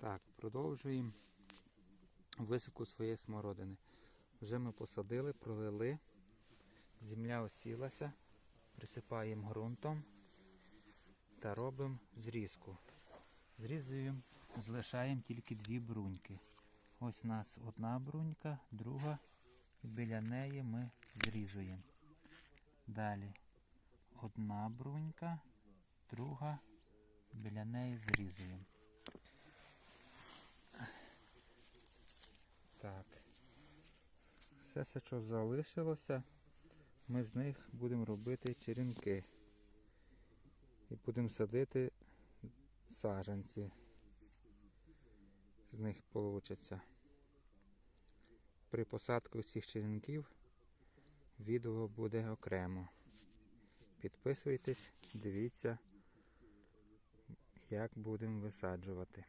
Так, продовжуємо висадку своєї смородини. Вже ми посадили, пролили, земля осілася, присипаємо ґрунтом та робимо зрізку. Зрізуємо, залишаємо тільки дві бруньки. Ось у нас одна брунька, друга, і біля неї ми зрізуємо. Далі одна брунька, друга, біля неї зрізуємо. Так. Все, все, що залишилося, ми з них будемо робити черенки. І будемо садити саджанці. З них вийде. При посадку цих черенків відео буде окремо. Підписуйтесь, дивіться, як будемо висаджувати.